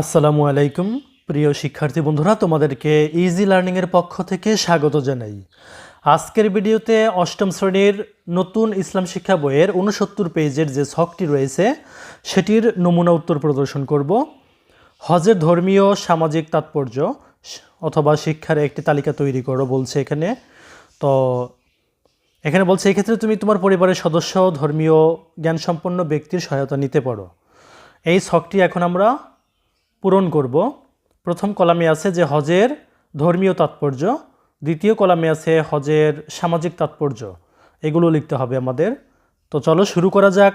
আসসালামু আলাইকুম, প্রিয় শিক্ষার্থী বন্ধুরা, তোমাদেরকে ইজি লার্নিংয়ের পক্ষ থেকে স্বাগত জানাই। আজকের ভিডিওতে অষ্টম শ্রেণির নতুন ইসলাম শিক্ষা বইয়ের উনসত্তর পেজের যে ছকটি রয়েছে, সেটির নমুনা উত্তর প্রদর্শন করব। হজের ধর্মীয় সামাজিক তাৎপর্য অথবা শিক্ষার একটি তালিকা তৈরি করো বলছে এখানে। তো এখানে বলছে, এক্ষেত্রে তুমি তোমার পরিবারের সদস্য, ধর্মীয়, জ্ঞানসম্পন্ন ব্যক্তির সহায়তা নিতে পারো। এই ছকটি এখন আমরা পূরণ করব। প্রথম কলামে আছে যে হজের ধর্মীয় তাৎপর্য। দ্বিতীয় কলামে আছে হজের সামাজিক তাৎপর্য। এগুলো লিখতে হবে আমাদের। তো চলো শুরু করা যাক।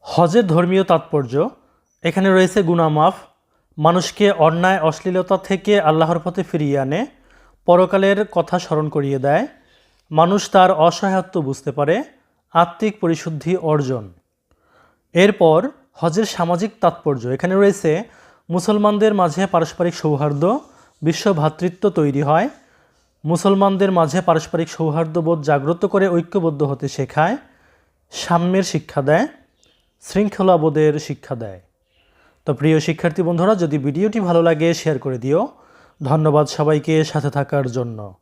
হজের ধর্মীয় তাৎপর্য। এখানে রয়েছে গুনামাফ। মানুষকে অন্যায়, অশ্লীলতা থেকে আল্লাহর পথে ফিরিয়ে আনে। পরকালের কথা স্মরণ করিয়ে দেয়। মানুষ তার অসহায়ত্ব বুঝতে পারে। আত্মিক পরিশুদ্ধি অর্জন। এরপর হজের সামাজিক তাৎপর্য। এখানে রয়েছে, মুসলমানদের মাঝে পারস্পরিক সৌহার্দ্য, বিশ্ব ভ্রাতৃত্ব তৈরি হয়। মুসলমানদের মাঝে পারস্পরিক সৌহার্দ্যবোধ জাগ্রত করে ঐক্যবদ্ধ হতে শেখায়, সাম্যের শিক্ষা দেয়, শৃঙ্খলাবোধের শিক্ষা দেয়। তো প্রিয় শিক্ষার্থী বন্ধুরা, যদি ভিডিওটি ভালো লাগে, শেয়ার করে দিও। ধন্যবাদ সবাইকে সাথে থাকার জন্য।